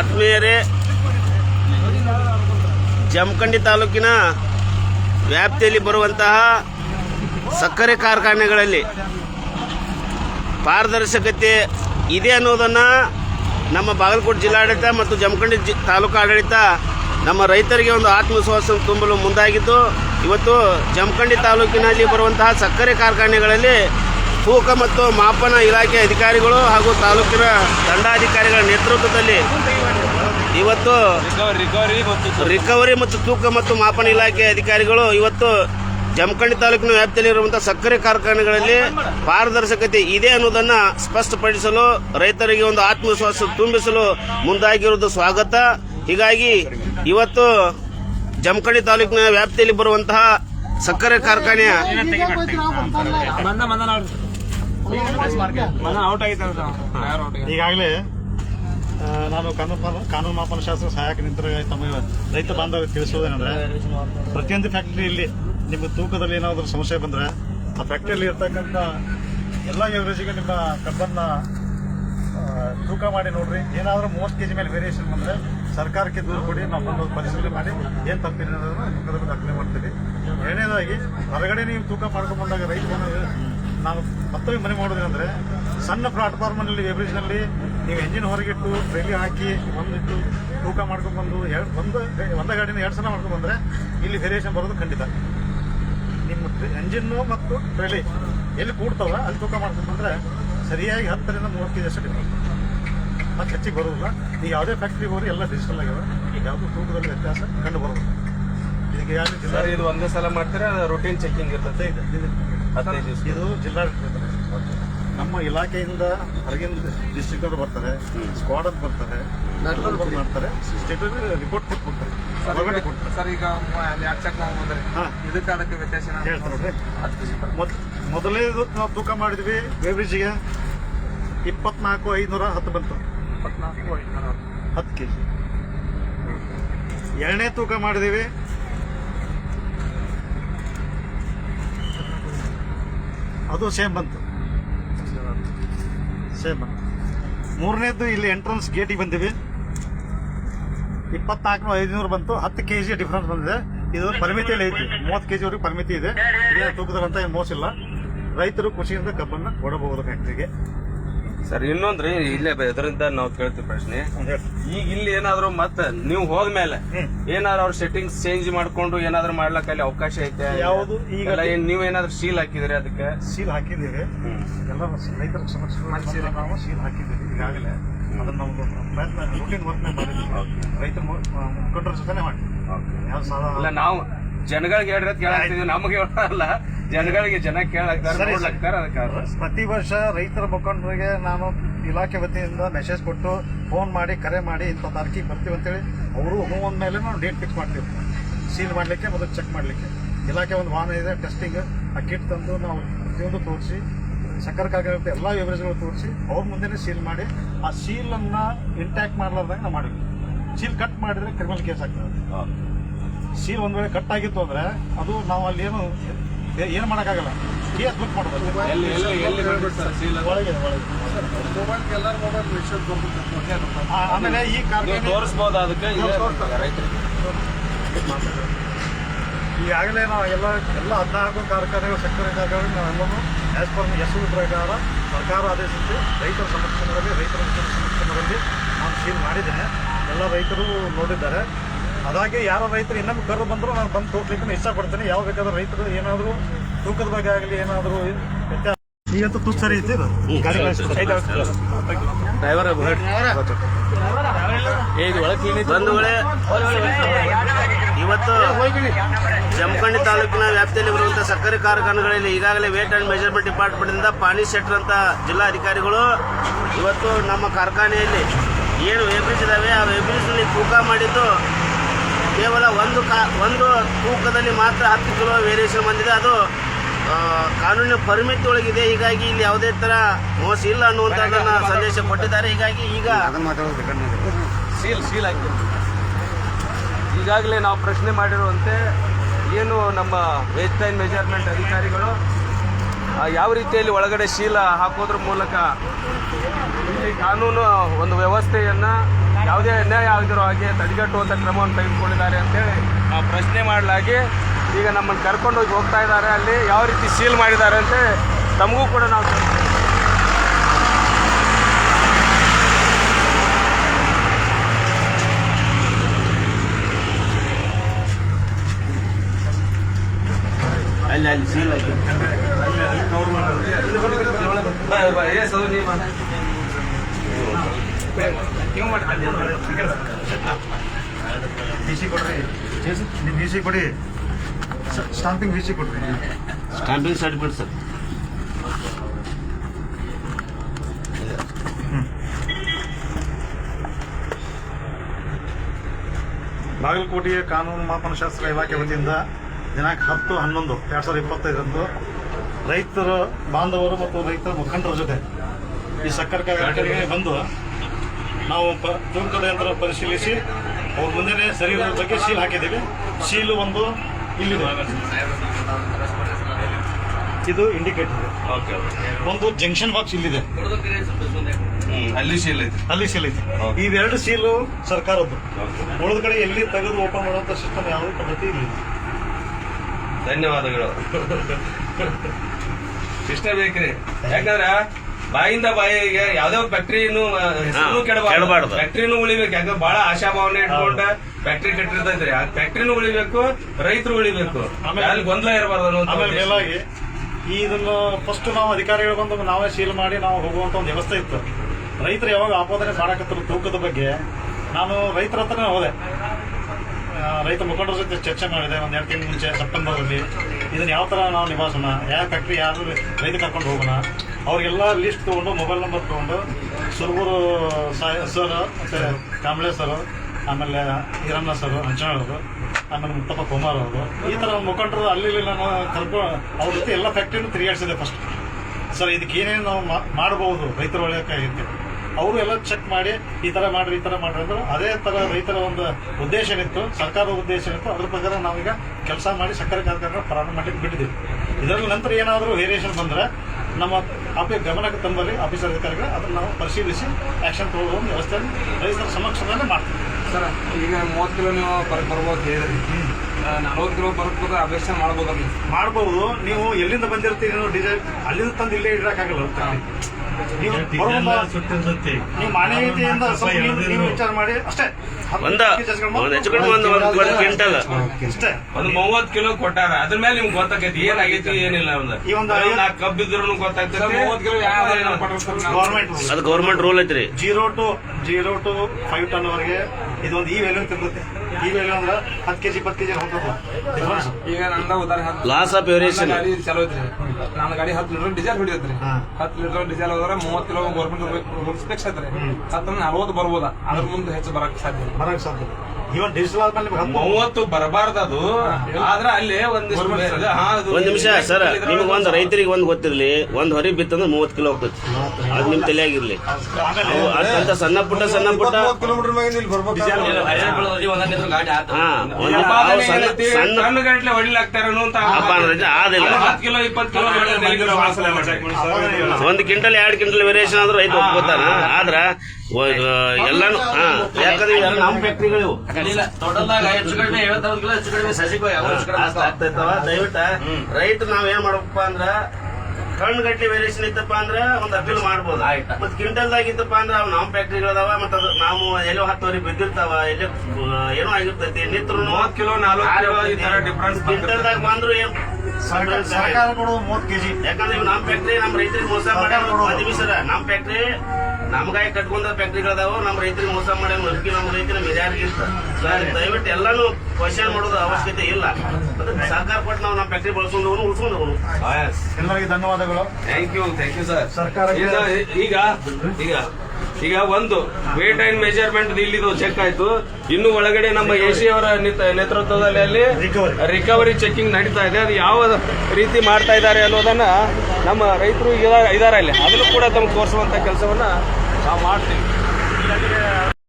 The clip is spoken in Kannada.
ಆತ್ಮೀಯರೇ, ಜಮಖಂಡಿ ತಾಲೂಕಿನ ವ್ಯಾಪ್ತಿಯಲ್ಲಿ ಬರುವಂತಹ ಸಕ್ಕರೆ ಕಾರ್ಖಾನೆಗಳಲ್ಲಿ ಪಾರದರ್ಶಕತೆ ಇದೆ ಅನ್ನೋದನ್ನು ನಮ್ಮ ಬಾಗಲಕೋಟೆ ಜಿಲ್ಲಾಡಳಿತ ಮತ್ತು ಜಮಖಂಡಿ ಜಿ, ತಾಲೂಕು ಆಡಳಿತ ನಮ್ಮ ರೈತರಿಗೆ ಒಂದು ಆತ್ಮವಿಶ್ವಾಸ ತುಂಬಲು ಮುಂದಾಗಿದ್ದು, ಇವತ್ತು ಜಮಖಂಡಿ ತಾಲೂಕಿನಲ್ಲಿ ಬರುವಂತಹ ಸಕ್ಕರೆ ಕಾರ್ಖಾನೆಗಳಲ್ಲಿ ತೂಕ ಮತ್ತು ಮಾಪನ ಇಲಾಖೆ ಅಧಿಕಾರಿಗಳು ಹಾಗೂ ತಾಲೂಕಿನ ದಂಡಾಧಿಕಾರಿಗಳ ನೇತೃತ್ವದಲ್ಲಿ ಇವತ್ತು ರಿಕವರಿ ಮತ್ತು ತೂಕ ಮತ್ತು ಮಾಪನ ಇಲಾಖೆ ಅಧಿಕಾರಿಗಳು ಇವತ್ತು ಜಮಖಂಡಿ ತಾಲೂಕಿನ ವ್ಯಾಪ್ತಿಯಲ್ಲಿರುವಂಥ ಸಕ್ಕರೆ ಕಾರ್ಖಾನೆಗಳಲ್ಲಿ ಪಾರದರ್ಶಕತೆ ಇದೆ ಅನ್ನೋದನ್ನ ಸ್ಪಷ್ಟಪಡಿಸಲು ರೈತರಿಗೆ ಒಂದು ಆತ್ಮವಿಶ್ವಾಸ ತುಂಬಿಸಲು ಮುಂದಾಗಿರುವುದು ಸ್ವಾಗತ. ಹೀಗಾಗಿ ಇವತ್ತು ಜಮಖಂಡಿ ತಾಲೂಕಿನ ವ್ಯಾಪ್ತಿಯಲ್ಲಿ ಬರುವಂತಹ ಸಕ್ಕರೆ ಕಾರ್ಖಾನೆಯ ಈಗಾಗಲೇ ನಾನು ಕಾನೂನು ಕಾನೂನು ಮಾಪನ ಶಾಸ್ತ್ರ ಸಹಾಯಕ ನಿಂತರ ತಮ್ಮ ರೈತ ಬಾಂಧವ್ಯ ತಿಳಿಸೋದೇನೆಂದ್ರೆ ಪ್ರತಿಯೊಂದು ಫ್ಯಾಕ್ಟ್ರಿಯಲ್ಲಿ ನಿಮ್ಮ ತೂಕದಲ್ಲಿ ಏನಾದರೂ ಸಮಸ್ಯೆ ಬಂದರೆ, ಆ ಫ್ಯಾಕ್ಟ್ರಿಯಲ್ಲಿ ಇರ್ತಕ್ಕಂಥ ಎಲ್ಲ ಎವರೇಜಿಗೆ ನಿಮ್ಮ ಕಬ್ಬನ್ನ ತೂಕ ಮಾಡಿ ನೋಡ್ರಿ. ಏನಾದರೂ ಮೂವತ್ತು ಕೆ ಜಿ ಮೇಲೆ ವೇರಿಯೇಷನ್ ಬಂದರೆ ಸರ್ಕಾರಕ್ಕೆ ದೂರು ಕೊಡಿ, ನಾವು ಪರಿಶೀಲನೆ ಮಾಡಿ ಏನು ತಪ್ಪು ಅನ್ನೋದನ್ನ ತೂಕದ ಮಾಡ್ತೀವಿ. ಎರಡನೇದಾಗಿ, ಹೊರಗಡೆ ನೀವು ತೂಕ ಮಾಡ್ಕೊಂಡ್ಬಂದಾಗ ರೈತ ಬಂದಾಗ ನಾವು ಮತ್ತೊಮ್ಮೆ ಮನೆ ಮಾಡೋದೇನೆಂದ್ರೆ ಸಣ್ಣ ಪ್ಲಾಟ್ಫಾರ್ಮ್ನಲ್ಲಿ ವೆಬ್ರಿಜ್ನಲ್ಲಿ ನೀವು ಎಂಜಿನ್ ಹೊರಗಿಟ್ಟು ಟ್ರೇಲಿ ಹಾಕಿ ಒಂದಿಟ್ಟು ತೂಕ ಮಾಡ್ಕೊಂಡು ಬಂದು ಎರಡು ಒಂದು ಒಂದೇ ಗಾಡಿನ ಎರಡು ಸಲ ಮಾಡ್ಕೊಂಡು ಬಂದರೆ ಇಲ್ಲಿ ವೇರಿಯೇಷನ್ ಬರೋದು ಖಂಡಿತ. ನಿಮ್ಮ ಎಂಜಿನ್ನು ಮತ್ತು ಟ್ರೇಲಿ ಎಲ್ಲಿ ಕೂಡ್ತಾವ ಅಲ್ಲಿ ತೂಕ ಮಾಡ್ಕೊಂಡು ಬಂದರೆ ಸರಿಯಾಗಿ ಹತ್ತರಿಂದ ಮೂವತ್ತು ಕೆ ಜಿ ಅಷ್ಟು ಮತ್ತೆ ಹೆಚ್ಚಿಗೆ ಬರೋದಿಲ್ಲ. ಈಗ ಯಾವುದೇ ಫ್ಯಾಕ್ಟ್ರಿಗೆ ಹೋಗಿ ಎಲ್ಲ ಡಿಜಿಟಲ್ ಆಗ್ಯಾವ ಈಗ ಯಾವುದೂ ತೂಕದಲ್ಲಿ ವ್ಯತ್ಯಾಸ ಕಂಡು ಬರೋದು ಇದಕ್ಕೆ ಯಾರು ಇದು ಒಂದೇ ಸಲ ಮಾಡ್ತೀರಾ? ರೊಟೀನ್ ಚೆಕಿಂಗ್ ಇರ್ತದೆ? ಇದೆ. ಹದಿನೈದು ದಿವಸ ಇದು ಜಿಲ್ಲಾಡಳಿತ ನಮ್ಮ ಇಲಾಖೆಯಿಂದ ಹೊರಗಿನ ಡಿಸ್ಟ್ರಿಕ್ಟ್ ಅವರು ಬರ್ತಾರೆ ಸ್ಕ್ವಾಡ್ ಅಂತ ಬರ್ತಾರೆ ಮಾಡ್ತಾರೆ ಸ್ಟೇಟ್ ರಿಪೋರ್ಟ್ ಕೊಟ್ಟು ಕೊಡ್ತಾರೆ ಸರ್ ಈಗ. ಇದಕ್ಕೆ ಅದಕ್ಕೆ ವ್ಯತ್ಯಾಸ. ಮೊದಲನೇದು ನಾವು ತೂಕ ಮಾಡಿದ್ವಿ ಬೇಬ್ರಿಜ್ಗೆ ಇಪ್ಪತ್ನಾಲ್ಕು ಐದುನೂರ ಹತ್ತು ಬಂತು. ಇಪ್ಪತ್ನಾಲ್ಕು ಹತ್ತು. ಕೆ ಜಿ ಎರಡನೇ ತೂಕ ಮಾಡಿದೀವಿ ಅದು ಸೇಮ್ ಬಂತು. ಸೇಮ್ ಬಂತು. ಮೂರನೇದು ಇಲ್ಲಿ ಎಂಟ್ರೆನ್ಸ್ ಗೇಟಿಗೆ ಬಂದಿವಿ. ಇಪ್ಪತ್ನಾಲ್ಕು ಐದುನೂರು ಬಂತು. ಹತ್ತು ಕೆ ಜಿ ಡಿಫ್ರೆನ್ಸ್ ಬಂದಿದೆ. ಇದು ಪರಿಮಿತಿಯಲ್ಲಿ ಐತಿ. ಮೂವತ್ತು ಕೆ ಜಿವರೆಗೆ ಪರಿಮಿತಿ ಇದೆ. ತೂಕದಂತ ಏನು ಮೋಸಿಲ್ಲ ರೈತರು ಕೃಷಿಯಿಂದ ಕಬ್ಬನ್ನು ಕೊಡಬಹುದು ಫ್ಯಾಕ್ಟ್ರಿಗೆ ಸರ್ ಇನ್ನೊಂದ್ರಿ ಇಲ್ಲೇ ಇದರಿಂದ ನಾವು ಕೇಳ್ತೀವಿ ಪ್ರಶ್ನೆ. ಈಗ ಇಲ್ಲಿ ಏನಾದ್ರು ಮತ್ತೆ ನೀವು ಹೋದ್ಮೇಲೆ ಮೇಲೆ ಏನಾದ್ರು ಅವ್ರ ಸೆಟ್ಟಿಂಗ್ಸ್ ಚೇಂಜ್ ಮಾಡ್ಕೊಂಡು ಏನಾದ್ರು ಮಾಡ್ಲಕ್ಕ ಅಲ್ಲಿ ಅವಕಾಶ ಐತೆ? ಯಾವುದು? ಈಗ ಏನ್ ನೀವ್ ಏನಾದ್ರು ಸೀಲ್ ಹಾಕಿದ್ರಿ ಅದಕ್ಕೆ? ಸೀಲ್ ಹಾಕಿದ್ದೀವಿ. ಎಲ್ಲ ರೈತರ ಸಮಸ್ಯೆ ನಾವು ಸೀಲ್ ಹಾಕಿದ್ದೀವಿ ಈಗಾಗಲೇ. ಅದನ್ನ ನಾವು ಪ್ರಯತ್ನ ರೂಟೀನ್ ರೈತರ ಮುಖಂಡರ ಜೊತೆ ಮಾಡಿ. ಯಾವ ಸಾಲ ಇಲ್ಲ ನಾವು ಜನಗಳಿಗೆ ಹೇಳ್ರಿ ಅಂತ ಕೇಳಾಕ್ತಿದ್ವಿ. ನಮಗೆ ಹೇಳಲ್ಲ ಜನಗಳಿಗೆ ಜನ ಕೇಳಕ್ತಾರೆ ಅದಕ್ಕೆ ಪ್ರತಿ ವರ್ಷ ರೈತರ ಮುಖಂಡರಿಗೆ ನಾನು ಇಲಾಖೆ ವತಿಯಿಂದ ಮೆಸೇಜ್ ಕೊಟ್ಟು ಫೋನ್ ಮಾಡಿ ಕರೆ ಮಾಡಿ ಇಂಥ ತಾರೀಕಿಗೆ ಬರ್ತೀವಿ ಅಂತೇಳಿ ಅವರು ಹ್ಞೂ ಅಂದಮೇಲೆ ನಾವು ಡೇಟ್ ಫಿಕ್ಸ್ ಮಾಡ್ತೀವಿ. ಸೀಲ್ ಮಾಡಲಿಕ್ಕೆ ಮೊದಲು ಚೆಕ್ ಮಾಡಲಿಕ್ಕೆ. ಇಲಾಖೆ ಒಂದು ವಾಹನ ಇದೆ ಟೆಸ್ಟಿಂಗ್ ಆ ಕಿಟ್ ತಂದು ನಾವು ಪ್ರತಿಯೊಂದು ತೋರಿಸಿ ಸಕ್ಕರೆ ಕಾರ್ಖಾನೆ ಎಲ್ಲ ವಿವರಗಳು ತೋರಿಸಿ ಅವ್ರ ಮುಂದೆನೇ ಸೀಲ್ ಮಾಡಿ ಆ ಸೀಲನ್ನು ಇಂಟ್ಯಾಕ್ಟ್ ಮಾಡಲಾರ್ದಂಗೆ ನಾವು ಮಾಡಿದ್ವಿ. ಸೀಲ್ ಕಟ್ ಮಾಡಿದರೆ ಕ್ರಿಮಿನಲ್ ಕೇಸ್ ಆಗ್ತದೆ. ಸೀಲ್ ಒಂದು ವೇಳೆ ಕಟ್ ಆಗಿತ್ತು ಅಂದರೆ ಅದು ನಾವು ಅಲ್ಲಿ ಏನು ಏನು ಮಾಡೋಕ್ಕಾಗಲ್ಲ. ಕೇಸ್ ಬುಕ್ ಮಾಡ್ಬೋದು. ಆಮೇಲೆ ಈ ಕಾರ್ಖಾನೆ ತೋರಿಸ್ಬೋದು ಅದಕ್ಕೆ ಈಗಾಗಲೇ ನಾವು ಎಲ್ಲ ಎಲ್ಲ ಹದಿನಾಲ್ಕು ಕಾರ್ಖಾನೆಗಳು ಸಕ್ಕರೆ ಕಾರ್ಖಾನೆಗಳು ನಾವೆಲ್ಲವೂ ಆಸ್ ಪರ್ ಎಸ್ ಪ್ರಕಾರ ಸರ್ಕಾರ ಆದೇಶಿಸಿ ರೈತರ ಸಮಕ್ಷಮದಲ್ಲಿ ರೈತರ ಸಮಕ್ಷಮದಲ್ಲಿ ನಾನು ಸೀಲ್ ಮಾಡಿದ್ದೇನೆ. ಎಲ್ಲ ರೈತರು ನೋಡಿದ್ದಾರೆ. ಅದಾಗಿ ಯಾರೋ ರೈತರು ಇನ್ನೊಂದು ಕರು ಬಂದರೂ ನಾನು ಬಂದು ತೋರ್ಸ್ಲಿಕ್ಕೆ ಇಷ್ಟಪಡ್ತೇನೆ ಯಾವ ಬೇಕಾದ್ರೂ ರೈತರು ಏನಾದರೂ ತೂಕದ ಬಗ್ಗೆ ಆಗಲಿ ಏನಾದರೂ ವ್ಯತ್ಯಾಸ ಈಗಂತೂ ತೂಕ ಸರಿ ಡ್ರೈವರ್ ಇವತ್ತು ಜಮಖಂಡಿ ತಾಲೂಕಿನ ವ್ಯಾಪ್ತಿಯಲ್ಲಿ ಬರುವಂತಹ ಸಕ್ಕರೆ ಕಾರ್ಖಾನೆಗಳಲ್ಲಿ ಈಗಾಗಲೇ ವೇಟ್ ಅಂಡ್ ಮೆಜರ್ಮೆಂಟ್ ಡಿಪಾರ್ಟ್ಮೆಂಟ್ನಿಂದ ಪಾಣಿ ಶೆಟ್ಟರ್ ಅಂತ ಜಿಲ್ಲಾಧಿಕಾರಿಗಳು ಇವತ್ತು ನಮ್ಮ ಕಾರ್ಖಾನೆಯಲ್ಲಿ ಏನು ವೇಬ್ರಿಜ್ ಇದಾವೆ ಆ ವೇಬ್ರಿಜ್ನಲ್ಲಿ ತೂಕ ಮಾಡಿದ್ದು ಕೇವಲ ಒಂದು ಕಾ ಒಂದು ತೂಕದಲ್ಲಿ ಮಾತ್ರ ಹತ್ತು ಕಿಲೋ ವೇರಿಯೇಷನ್ ಬಂದಿದೆ. ಅದು ಕಾನೂನಿನ ಪರಿಮಿತಿ ಒಳಗಿದೆ. ಹೀಗಾಗಿ ಇಲ್ಲಿ ಯಾವುದೇ ಥರ ಮೋಸ ಇಲ್ಲ ಅನ್ನುವಂಥದ್ದನ್ನ ಸಂದೇಶ ಕೊಟ್ಟಿದ್ದಾರೆ. ಹೀಗಾಗಿ ಈಗ ಸೀಲ್ ಸೀಲ್ ಆಗಿದೆ ಈಗಾಗಲೇ ನಾವು ಪ್ರಶ್ನೆ ಮಾಡಿರುವಂತೆ ಏನು ನಮ್ಮ ವೇಸ್ಟ್ ಲೈನ್ ಮೆಜರ್ಮೆಂಟ್ ಅಧಿಕಾರಿಗಳು ಆ, ಯಾವ ರೀತಿಯಲ್ಲಿ ಒಳಗಡೆ ಶೀಲ ಹಾಕೋದ್ರ ಮೂಲಕ ಇಲ್ಲಿ ಕಾನೂನು ಒಂದು ವ್ಯವಸ್ಥೆಯನ್ನ ಯಾವುದೇ ಅನ್ಯಾಯ ಆಗಿರೋ ಹಾಗೆ ತಡೆಗಟ್ಟುವಂಥ ಕ್ರಮವನ್ನು ತೆಗೆದುಕೊಂಡಿದ್ದಾರೆ ಅಂತೇಳಿ ಆ ಪ್ರಶ್ನೆ ಮಾಡಲಾಗಿ ಈಗ ನಮ್ಮನ್ನು ಕರ್ಕೊಂಡೋಗಿ ಹೋಗ್ತಾ ಇದ್ದಾರೆ. ಅಲ್ಲಿ ಯಾವ ರೀತಿ ಸೀಲ್ ಮಾಡಿದ್ದಾರೆ ಅಂತೇಳಿ ತಮಗೂ ಕೂಡ ನಾವು ಅಲ್ಲಿ ಅಲ್ಲಿ ಸೀಲ್ ಆಗಿ ಸಿ ಕೊಡ್ರಿ. ಸಿ ಕೊಡಿ. ಸ್ಟಾಂಪಿಂಗ್ ಸಿ ಕೊಡ್ರಿ. Stamping certificate sir. ಬಾಗಲಕೋಟೆಯ ಕಾನೂನು ಮಾಪನಶಾಸ್ತ್ರ ಇಲಾಖೆ ವತಿಯಿಂದ ದಿನಾಂಕ ಹತ್ತು ಹನ್ನೊಂದು ಎರಡು ಸಾವಿರದ ಇಪ್ಪತ್ತೈದರಂದು ರೈತರ ಬಾಂಧವರು ಮತ್ತು ರೈತರ ಮುಖಂಡರ ಜೊತೆ ಈ ಸಕ್ಕರೆ ಕಾರ್ಖಾನೆಗೆ ಬಂದು ನಾವು ಪ ತೂಕದ ಯಂತ್ರ ಪರಿಶೀಲಿಸಿ ಅವ್ರ ಮುಂದೆನೆ ಸರಿ ಇರೋದ್ರ ಬಗ್ಗೆ ಶೀಲ್ ಹಾಕಿದ್ದೀವಿ. ಶೀಲು ಒಂದು ಇಲ್ಲಿ ಇದು ಇಂಡಿಕೇಟರ್ ಒಂದು ಜಂಕ್ಷನ್ ಬಾಕ್ಸ್ ಇಲ್ಲಿದೆ. ಅಲ್ಲಿ ಶೀಲ್ ಐತೆ. ಅಲ್ಲಿ ಶೀಲ್ ಐತೆ. ಇವೆರಡು ಶೀಲು ಸರ್ಕಾರದ್ದು. ಉಳಿದ ಕಡೆ ಎಲ್ಲಿ ತೆಗೆದು ಓಪನ್ ಮಾಡುವಂತ ಸಿಸ್ಟಮ್ ಯಾವುದೇ ಪದ್ಧತಿ ಇಲ್ಲ. ಧನ್ಯವಾದಗಳು. ಇಷ್ಟ ಬೇಕ್ರಿ ಯಾಕಂದ್ರ ಬಾಯಿಂದ ಬಾಯಿಗೆ ಯಾವ್ದೋ ಫ್ಯಾಕ್ಟ್ರಿನೂ ಕೆಡಬಾರ್ದು. ಫ್ಯಾಕ್ಟ್ರಿನೂ ಉಳಿಬೇಕು. ಯಾಕಂದ್ರೆ ಬಹಳ ಆಶಾಭಾವನೆ ಇಟ್ಕೊಂಡ. ಫ್ಯಾಕ್ಟ್ರಿ ಕಟ್ಟಿರ್ತೈತ್ರಿ ಆ ಫ್ಯಾಕ್ಟ್ರಿನೂ ಉಳಿಬೇಕು ರೈತರು ಉಳಿಬೇಕು. ಅಲ್ಲಿ ಗೊಂದಲ ಇರಬಾರ್ದು. ಮೇಲಾಗಿ ಈ ಇದನ್ನು ಫಸ್ಟ್ ನಾವು ಅಧಿಕಾರಿಗಳು ಬಂದು ನಾವೇ ಶೀಲ್ ಮಾಡಿ ನಾವು ಹೋಗುವಂತ ಒಂದು ವ್ಯವಸ್ಥೆ ಇತ್ತು. ರೈತರು ಯಾವಾಗ ಆಪಾದನೆ ಮಾಡಕತ್ತಿರೋ ತೂಕದ ಬಗ್ಗೆ ನಾನು ರೈತರ ಹತ್ರನೇ ಹೋದೆ. ರೈತ ಮುಖಂಡರ ಜೊತೆ ಚರ್ಚೆ ಮಾಡಿದೆ. ಒಂದು ಎರಡು ತಿಂಗಳ ಮುಂಚೆ ಸೆಪ್ಟೆಂಬರಲ್ಲಿ ಇದನ್ನ ಯಾವ ಥರ ನಾವು ನಿಭಾಯಿಸೋಣ? ಯಾವ ಫ್ಯಾಕ್ಟ್ರಿ ಯಾರು ರೈತ ಕರ್ಕೊಂಡು ಹೋಗೋಣ? ಅವ್ರಿಗೆಲ್ಲ ಲಿಸ್ಟ್ ತೊಗೊಂಡು ಮೊಬೈಲ್ ನಂಬರ್ ತೊಗೊಂಡು, ಸುರಗೂರು ಸಾಯ ಸರ್ ಮತ್ತು ಕಾಂಬ್ಳೆ ಸರ್ ಆಮೇಲೆ ಹಿರಣ್ಣ ಸರ್ ಹಂಚನಾಳವರು ಆಮೇಲೆ ಮುತ್ತಪ್ಪ ಕುಮಾರ್ ಅವರು, ಈ ಥರ ಮುಖಂಡರು ಅಲ್ಲಿ ನಾನು ಕರ್ಕೊ, ಅವ್ರ ಜೊತೆ ಎಲ್ಲ ಫ್ಯಾಕ್ಟ್ರಿನೂ ತಿರುಗಾಡಿಸಿದೆ ಫಸ್ಟ್ ಸರ್ ಇದಕ್ಕೆ ಏನೇನು ನಾವು ಮಾಡ್ಬೋದು ರೈತರ ಒಳ್ಳೆಯಕ್ಕಾಗಿತ್ತು ಅವರು ಎಲ್ಲ ಚೆಕ್ ಮಾಡಿ, ಈ ಥರ ಮಾಡ್ರಿ, ಈ ಥರ ಮಾಡ್ರಿ ಅಂದ್ರೆ, ಅದೇ ತರ ರೈತರ ಒಂದು ಉದ್ದೇಶ ಏನಿತ್ತು, ಸರ್ಕಾರದ ಉದ್ದೇಶ ಏನಿತ್ತು, ಅದ್ರ ಪ್ರಕಾರ ನಾವೀಗ ಕೆಲಸ ಮಾಡಿ, ಸಕ್ಕರೆ ಕಾರ್ಖಾನೆ ಪ್ರಾರಂಭ ಮಾಡಿ ಬಿಟ್ಟಿದ್ದೀವಿ. ಇದರಲ್ಲಿ ನಂತರ ಏನಾದರೂ ವೇರಿಯೇಷನ್ ಬಂದ್ರೆ ನಮ್ಮ ಆಫೀಸ್ ಗಮನಕ್ಕೆ ತಂಬಲ್ಲಿ ಆಫೀಸರ್ ಅಧಿಕಾರಿಗಳು ಅದನ್ನು ನಾವು ಪರಿಶೀಲಿಸಿ ಆಕ್ಷನ್ ತಗೊಳ್ಳುವ ಒಂದು ವ್ಯವಸ್ಥೆ ರೈತರ ಸಮಕ್ಷದಲ್ಲೇ ಮಾಡ್ತೀವಿ. ಸರ್, ಈಗ ಮೂವತ್ತು ಕಿಲೋ ನೀವು ಬರ್ಬೋದು ಹೇಳಿದ್ರಿ. ನಲ್ವತ್ತು ಕಿಲೋ ಬರಕ್ ಅಪೇಕ್ಷೆ ಮಾಡ್ಬೋದಲ್ಲ ಮಾಡಬಹುದು ನೀವು ಎಲ್ಲಿಂದ ಬಂದಿರ್ತೀರಿ ಡಿಸೈನ್ ಅಲ್ಲಿಂದ ತಂದು ಇಲ್ಲೇ ಇಡಕ್ಕಾಗಲ್ಲ ನೀವು ಬರೋದು ನೀವು ಮಾನವೀಯತೆಯಿಂದ ಸ್ವಲ್ಪ ನೀವು ನೀವು ವಿಚಾರ ಮಾಡಿ. ಅಷ್ಟೇ. ಒಂದ ಕ್ವಿಂಟಲ್ ಒಂದು ಕಿಲೋ ಕೊಟ್ಟಾರ. ಅದ್ರ ಮೇಲೆ ನಿಮ್ಗೆ ಗೊತ್ತಾಗೈತಿ ಏನಾಗೈತಿ ಏನಿಲ್ಲ ಒಂದು ಈ ಒಂದು ಐವತ್ತು- ನಾಲ್ಕು ಕಬ್ಬು ಇದ್ರು ಗೊತ್ತಾಗ್ತದೆ ಮೂವತ್ತು ಕಿಲೋ ಗೌರ್ಮೆಂಟ್ ಅದು ಗೌರ್ಮೆಂಟ್ ರೂಲ್ ಐತ್ರಿ. Zero two zero two five ton ವರೆಗೆ ಇದೊಂದು ಈ ವ್ಯಾಲ್ಯೂ ತಿರುಗುತ್ತೆ ಈ ವ್ಯಾಲ್ಯೂ ಅಂದ್ರೆ ಹತ್ತು ಕೆಜಿ ಇಪ್ಪತ್ತು ಕೆಜಿ ಡಿಫ್ರೆನ್ಸ್ ಈಗ ನಂದ ಉದಾಹರಣೆ ಹತ್ತು ಲಾಸ್ ಆಫ್ ವೇರಿಯೇಷನ್ ಗಾಡಿ ಚಲೋ ಐತ್ರಿ. ನನ್ನ ಗಾಡಿ ಹತ್ತು ಲೀಟರ್ ಡೀಸೆಲ್ ಹೊಡಿಯತ್ರಿ. ಹತ್ತು ಲೀಟರ್ ಡೀಸೆಲ್ ಹೋದ್ರೆ ಮೂವತ್ತು ಕಿಲೋ ಗೌರ್ಮೆಂಟ್ ರೂಲ್ಸ್ ಫಿಕ್ಸ್ ಐತ್ರಿ. ಹತ್ತು ನಲ್ವತ್ತು ಬರ್ಬೋದ. ಅದ್ರ ಮುಂದೆ ಹೆಚ್ಚು ಬರಕ್ ಸಾಧ್ಯ ಸಾಧ್ಯ ಇವನ್ ಡಿಜಿಟಲ್ ಆದ್ಮೇಲೆ ನಿಮ್ಗೆ ಹತ್ತು ಮೂವತ್ತು ಬರಬಾರ್ದದು ಆದ್ರೆ ಅಲ್ಲಿ ಒಂದಿಷ್ಟು ಬೇರೆ- ಹಾ, ಅದು ಒಂದ್ ನಿಮಿಷ ಸರ್ ನಿಮ್ಗೆ ಒಂದ್ ರೈತರಿಗೆ ಒಂದ್ ಗೊತ್ತಿರಲಿ. ಒಂದ್ ಹೊರಿ ಬಿತ್ತಂದ್ರೆ ಮೂವತ್ತು ಕಿಲೋ ಹೋಗ್ತೈತಿ. ಅದು ನಿಮ್ ತಲೆಯಾಗಿರ್ಲಿ. ಆಗಿರ್ಲಿ ಅಂತ ಸಣ್ಣ ಪುಟ್ಟ ಸಣ್ಣ ಪುಟ್ಟ ಕಿಲೋಮೀಟರ್ ಹಾ ಒಂದು ಸಣ್ಣ? ಸಣ್ಣ ಗಂಟ್ಲೆ ಹೊಡಿಲಾಗ್ತಾರ ಅನ್ನುವಂತ ಹಬ್ಬ ಅಂದ್ರೆ ಆದಿಲ್ಲ. ಹತ್ತು ಕಿಲೋ ಇಪ್ಪತ್ತು ಕಿಲೋ ವಾಸನೆ ಮಾಡ್ತಾರೆ. ಒಂದ್ ಕ್ವಿಂಟಲ್ ಎರಡ್ ಕಿಂಟಲ್ ವೇರಿಯೇಷನ್ ಆದ್ರೂ ರೈತ ಒಪ್ಕೋತಾನ? ಆದ್ರ ಎಲ್ಲಾನು ಹಾ ಯಾಕಂದ್ರೆ ಇವೆಲ್ಲ ನಮ್ಮ ಫ್ಯಾಕ್ಟ್ರಿಗಳು ಆಗ್ತೈತವ ದಯವಿಟ್ಟು ರೈತ ನಾವ್ ಏನ್ ಮಾಡ್ಬೇಕಪ್ಪ ಅಂದ್ರ ಕಣ್ಣು ಗಟ್ಟಿ ವೇರಿಯೇಷನ್ ಇತ್ತಪ್ಪ ಅಂದ್ರ ಒಂದ್ ಅಪೀಲ್ ಮಾಡ್ಬೋದು. ಮತ್ ಕ್ವಿಂಟಲ್ದಾಗ ಇತ್ತಪ್ಪ ಅಂದ್ರ ಅವ್ ನಮ್ ಫ್ಯಾಕ್ಟ್ರಿಗಳದಾವ ಮತ್ತ ಅದು ನಾವು ಎಲ್ಲೋ ಹತ್ತುವರೆ ಬಿದ್ದಿರ್ತಾವ ಎಲ್ಲೋ ಏನೋ ಆಗಿರ್ತೈತಿ ನಿತ್ರು ಕಿಲೋ ನಾಲ್ಕು ಕಿಲೋ ಈ ತರ ಡಿಫ್ರೆನ್ಸ್ ಕ್ವಿಂಟಲ್ದಾಗ ಬಂದ್ರು ಏನ್ ಸರ್ಕಾರ ಕೊಡುವ ಕೊಡೋದು ಮೂವತ್ತು ಕೆಜಿ. ಯಾಕಂದ್ರೆ ನಮ್ ಫ್ಯಾಕ್ಟ್ರಿ ನಮ್ ರೈತರಿಗೆ ಮೋಸ ಮಾಡ್ಯಾರ ನಮ್ ಫ್ಯಾಕ್ಟ್ರಿ ನಮ್ಗಾಯ ಕಟ್ಕೊಂಡ ಫ್ಯಾಕ್ಟ್ರಿಗಳದಾವ ನಮ್ಮ ರೈತರಿಗೆ ಮೋಸ ಮಾಡಿ ನಂಬಿಕೆ ನಮ್ ರೈತರ ಮಿರ್ಯಾರಿಗಿರ್ತ ಸರ್ ದಯವಿಟ್ಟು ಎಲ್ಲಾನು ಕ್ವಶನ್ ಮಾಡೋದು ಅವಶ್ಯಕತೆ ಇಲ್ಲ. ಅದಕ್ಕೆ ಸಹಕಾರ ಕೊಟ್ಟು ನಾವು ನಮ್ಮ ಫ್ಯಾಕ್ಟ್ರಿ ಬಳಸ್ಕೊಂಡು ಉಳ್ಸ್ಕೊಂಡವನು. ಉಳ್ಸ್ಕೊಂಡು ಹೋಗೋನು ಎಲ್ಲರಿಗೆ ಧನ್ಯವಾದಗಳು. Thank you thank you sir ಸರ್ಕಾರ ಈಗ ಈಗ ಈಗ ಒಂದು ವೇಟ್ ಅಂಡ್ ಮೆಜರ್ಮೆಂಟ್ ಇಲ್ಲಿದು ಚೆಕ್ ಆಯ್ತು. ಇನ್ನು ಒಳಗಡೆ ನಮ್ಮ ಎಸಿ ಅವರ ನೇತ- ನೇತೃತ್ವದಲ್ಲಿ ಅಲ್ಲಿ ರಿಕವರಿ ಚೆಕಿಂಗ್ ನಡೀತಾ ಇದೆ. ಅದು ಯಾವ ರೀತಿ ಮಾಡ್ತಾ ಇದ್ದಾರೆ ಅನ್ನೋದನ್ನ ನಮ್ಮ ರೈತರು ಇದಾರೆ ಅಲ್ಲಿ. ಅದನ್ನು ಕೂಡ ತಮ್ಗೆ ತೋರಿಸುವಂತ ಕೆಲಸವನ್ನ ನಾವು ಮಾಡ್ತೀವಿ